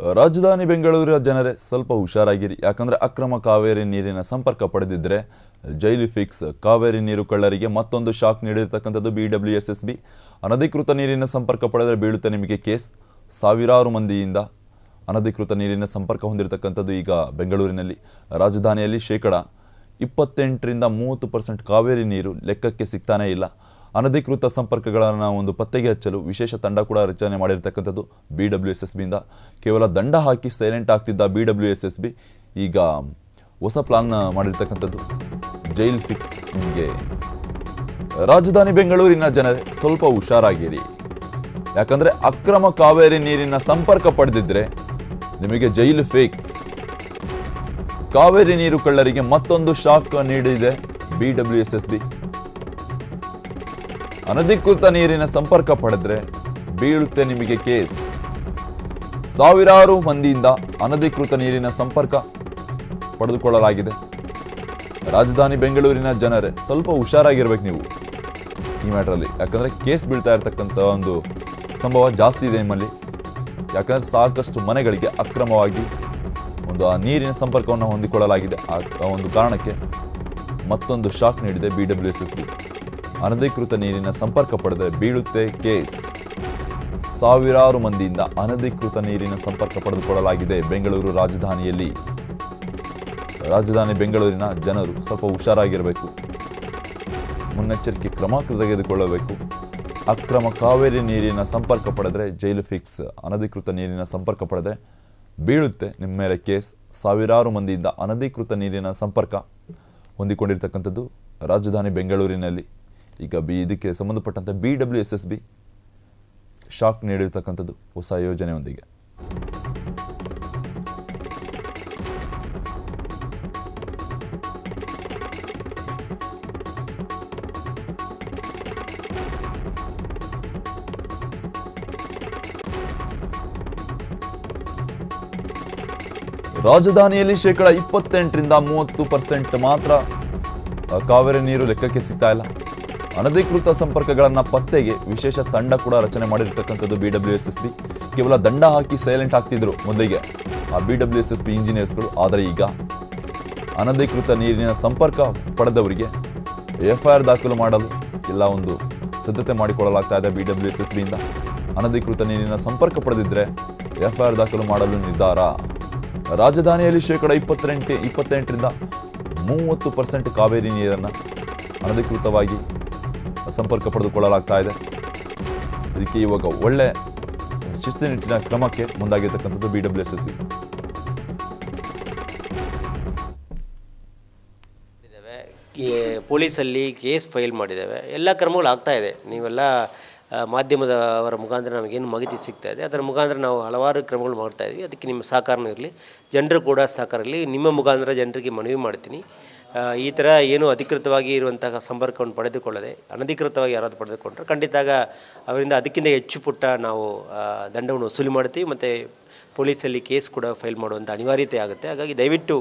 ರಾಜಧಾನಿ ಬೆಂಗಳೂರಿನ ಜನರೇ ಸ್ವಲ್ಪ ಹುಷಾರಾಗಿರಿ. ಯಾಕಂದ್ರೆ ಅಕ್ರಮ ಕಾವೇರಿ ನೀರಿನ ಸಂಪರ್ಕ ಪಡೆದಿದ್ರೆ ಜೈಲು ಫಿಕ್ಸ್. ಕಾವೇರಿ ನೀರು ಕಳ್ಳರಿಗೆ ಮತ್ತೊಂದು shock ನೀಡಿರ್ತಕ್ಕಂಥದ್ದು B W S S B ಅನಧಿಕೃತ ನೀರಿನ ಸಂಪರ್ಕ ಪಡೆದರೆ ಬೀಳುತ್ತೆ ನಿಮಗೆ ಕೇಸ್. ಸಾವಿರಾರು ಮಂದಿಯಿಂದ ಅನಧಿಕೃತ ನೀರಿನ ಸಂಪರ್ಕ ಹೊಂದಿರತಕ್ಕಂಥದ್ದು ಈಗ ಬೆಂಗಳೂರಿನಲ್ಲಿ. ರಾಜಧಾನಿಯಲ್ಲಿ ಶೇಕಡ ಇಪ್ಪತ್ತೆಂಟರಿಂದ ಮೂವತ್ತು ಪರ್ಸೆಂಟ್ ಕಾವೇರಿ ನೀರು ಲೆಕ್ಕಕ್ಕೆ ಸಿಗ್ತಾನೇ ಇಲ್ಲ. ಅನಧಿಕೃತ ಸಂಪರ್ಕಗಳನ್ನು ಒಂದು ಪತ್ತೆಗೆ ಹಚ್ಚಲು ವಿಶೇಷ ತಂಡ ಕೂಡ ರಚನೆ ಮಾಡಿರತಕ್ಕಂಥದ್ದು ಬಿ ಡಬ್ಲ್ಯೂ ಎಸ್ ಎಸ್ ಬಿಯಿಂದ ಕೇವಲ ದಂಡ ಹಾಕಿ silent ಆಗ್ತಿದ್ದ B W S S B ಈಗ ಹೊಸ ಪ್ಲಾನ್ ಮಾಡಿರ್ತಕ್ಕಂಥದ್ದು. ಜೈಲ್ ಫಿಕ್ಸ್ ನಿಮಗೆ. ರಾಜಧಾನಿ ಬೆಂಗಳೂರಿನ ಜನರೇ, ಸ್ವಲ್ಪ ಹುಷಾರಾಗಿರಿ. ಯಾಕಂದ್ರೆ ಅಕ್ರಮ ಕಾವೇರಿ ನೀರಿನ ಸಂಪರ್ಕ ಪಡೆದಿದ್ರೆ ನಿಮಗೆ ಜೈಲ್ ಫಿಕ್ಸ್ ಕಾವೇರಿ ನೀರು ಕಳ್ಳರಿಗೆ ಮತ್ತೊಂದು ಶಾಕ್ ನೀಡಿದೆ B W S S B ಅನಧಿಕೃತ ನೀರಿನ ಸಂಪರ್ಕ ಪಡೆದ್ರೆ ಬೀಳುತ್ತೆ ನಿಮಗೆ ಕೇಸ್. ಸಾವಿರಾರು ಮಂದಿಯಿಂದ ಅನಧಿಕೃತ ನೀರಿನ ಸಂಪರ್ಕ ಪಡೆದುಕೊಳ್ಳಲಾಗಿದೆ. ರಾಜಧಾನಿ ಬೆಂಗಳೂರಿನ ಜನರೇ, ಸ್ವಲ್ಪ ಹುಷಾರಾಗಿರ್ಬೇಕು ನೀವು. ಈ ಮ್ಯಾಟ್ರಲ್ಲಿ. ಯಾಕಂದ್ರೆ ಕೇಸ್ ಬೀಳ್ತಾ ಇರತಕ್ಕಂಥ ಒಂದು ಸಂಭವ ಜಾಸ್ತಿ ಇದೆ ನಿಮ್ಮಲ್ಲಿ. ಯಾಕಂದ್ರೆ ಸಾಕಷ್ಟು ಮನೆಗಳಿಗೆ ಅಕ್ರಮವಾಗಿ ಒಂದು ಆ ನೀರಿನ ಸಂಪರ್ಕವನ್ನು ಹೊಂದಿಕೊಳ್ಳಲಾಗಿದೆ. ಆ ಒಂದು ಕಾರಣಕ್ಕೆ ಮತ್ತೊಂದು ಶಾಕ್ ನೀಡಿದೆ B W S S B ಅನಧಿಕೃತ ನೀರಿನ ಸಂಪರ್ಕ ಪಡೆದರೆ ಬೀಳುತ್ತೆ ಕೇಸ್. ಸಾವಿರಾರು ಮಂದಿಯಿಂದ ಅನಧಿಕೃತ ನೀರಿನ ಸಂಪರ್ಕ ಪಡೆದುಕೊಳ್ಳಲಾಗಿದೆ ಬೆಂಗಳೂರು ರಾಜಧಾನಿಯಲ್ಲಿ. ರಾಜಧಾನಿ ಬೆಂಗಳೂರಿನ ಜನರು ಸ್ವಲ್ಪ ಹುಷಾರಾಗಿರಬೇಕು. ಮುನ್ನೆಚ್ಚರಿಕೆ ಕ್ರಮ ತೆಗೆದುಕೊಳ್ಳಬೇಕು. ಅಕ್ರಮ ಕಾವೇರಿ ನೀರಿನ ಸಂಪರ್ಕ ಪಡೆದರೆ ಜೈಲು ಫಿಕ್ಸ್, ಅನಧಿಕೃತ ನೀರಿನ ಸಂಪರ್ಕ ಪಡೆದರೆ ಬೀಳುತ್ತೆ ನಿಮ್ಮ ಮೇಲೆ ಕೇಸ್. ಸಾವಿರಾರು ಮಂದಿಯಿಂದ ಅನಧಿಕೃತ ನೀರಿನ ಸಂಪರ್ಕ ಹೊಂದಿಕೊಂಡಿರ್ತಕ್ಕಂಥದ್ದು ರಾಜಧಾನಿ ಬೆಂಗಳೂರಿನಲ್ಲಿ. ಈಗ ಬಿ, ಇದಕ್ಕೆ ಸಂಬಂಧಪಟ್ಟಂತೆ B W S S B shock ನೀಡಿರ್ತಕ್ಕಂಥದ್ದು ಹೊಸ ಯೋಜನೆಯೊಂದಿಗೆ. ರಾಜಧಾನಿಯಲ್ಲಿ ಶೇಕಡ ಇಪ್ಪತ್ತೆಂಟರಿಂದ ಮೂವತ್ತು ಪರ್ಸೆಂಟ್ ಮಾತ್ರ ಕಾವೇರಿ ನೀರು ಲೆಕ್ಕಕ್ಕೆ ಸಿಗ್ತಾ ಇಲ್ಲ. ಅನಧಿಕೃತ ಸಂಪರ್ಕಗಳನ್ನು ಪತ್ತೆಗೆ ವಿಶೇಷ ತಂಡ ಕೂಡ ರಚನೆ ಮಾಡಿರ್ತಕ್ಕಂಥದ್ದು B W S S B ಕೇವಲ ದಂಡ ಹಾಕಿ ಸೈಲೆಂಟ್ ಆಗ್ತಿದ್ರು ಮೊದಲಿಗೆ. ಆ B W S S B ಇಂಜಿನಿಯರ್ಸ್ಗಳು ಆದರೆ ಈಗ ಅನಧಿಕೃತ ನೀರಿನ ಸಂಪರ್ಕ ಪಡೆದವರಿಗೆ ಎಫ್ ಐ ಆರ್ ದಾಖಲು ಮಾಡಲು ಎಲ್ಲ ಒಂದು ಸಿದ್ಧತೆ ಮಾಡಿಕೊಳ್ಳಲಾಗ್ತಾ ಇದೆ ಬಿ ಡಬ್ಲ್ಯೂ ಎಸ್ ಎಸ್ ಬಿಯಿಂದ ಅನಧಿಕೃತ ನೀರಿನ ಸಂಪರ್ಕ ಪಡೆದಿದ್ರೆ ಎಫ್ ಐ ಆರ್ ದಾಖಲು ಮಾಡಲು ನಿರ್ಧಾರ. ರಾಜಧಾನಿಯಲ್ಲಿ ಶೇಕಡ ಇಪ್ಪತ್ತೆಂಟು, ಇಪ್ಪತ್ತೆಂಟರಿಂದ ಮೂವತ್ತು ಪರ್ಸೆಂಟ್ ಕಾವೇರಿ ನೀರನ್ನು ಅನಧಿಕೃತವಾಗಿ ಸಂಪರ್ಕ ಪಡೆದುಕೊಳ್ಳಲಾಗ್ತಾ ಇದೆ. ಇದಕ್ಕೆ ಇವಾಗ ಒಳ್ಳೆ ಶಿಸ್ತಿನಿಟ್ಟಿನ ಕ್ರಮಕ್ಕೆ ಮುಂದಾಗಿರ್ತಕ್ಕಂಥದ್ದು B W S S B ಪೊಲೀಸಲ್ಲಿ case file ಮಾಡಿದ್ದೇವೆ. ಎಲ್ಲ ಕ್ರಮಗಳು ಆಗ್ತಾ ಇದೆ. ನೀವೆಲ್ಲ ಮಾಧ್ಯಮದವರ ಮುಖಾಂತರ ನಮಗೇನು ಮಾಹಿತಿ ಸಿಗ್ತಾ ಇದೆ. ಅದರ ಮುಖಾಂತರ ನಾವು ಹಲವಾರು ಕ್ರಮಗಳು ಮಾಡ್ತಾ ಇದ್ವಿ. ಅದಕ್ಕೆ ನಿಮ್ಮ ಸಹಕಾರನೂ ಇರಲಿ. ಜನರು ಕೂಡ ಸಹಕಾರ ಇರಲಿ. ನಿಮ್ಮ ಮುಖಾಂತರ ಜನರಿಗೆ ಮನವಿ ಮಾಡ್ತೀನಿ. ಈ ಥರ ಏನು ಅಧಿಕೃತವಾಗಿ ಇರುವಂತಹ ಸಂಪರ್ಕವನ್ನು ಪಡೆದುಕೊಳ್ಳದೆ, ಅನಧಿಕೃತವಾಗಿ ಯಾರಾದರೂ ಪಡೆದುಕೊಂಡ್ರೆ ಖಂಡಿತ ಅವರಿಂದ ಅದಕ್ಕಿಂತ ಹೆಚ್ಚು ಪುಟ್ಟ ನಾವು ದಂಡವನ್ನು ವಸೂಲಿ ಮಾಡ್ತೀವಿ. ಮತ್ತು ಪೊಲೀಸಲ್ಲಿ ಕೇಸ್ ಕೂಡ ಫೈಲ್ ಮಾಡುವಂಥ ಅನಿವಾರ್ಯತೆ ಆಗುತ್ತೆ. ಹಾಗಾಗಿ ದಯವಿಟ್ಟು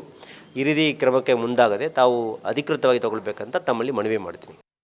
ಈ ಕ್ರಮಕ್ಕೆ ಮುಂದಾಗದೆ ತಾವು ಅಧಿಕೃತವಾಗಿ ತಗೊಳ್ಬೇಕಂತ ತಮ್ಮಲ್ಲಿ ಮನವಿ ಮಾಡ್ತೀನಿ.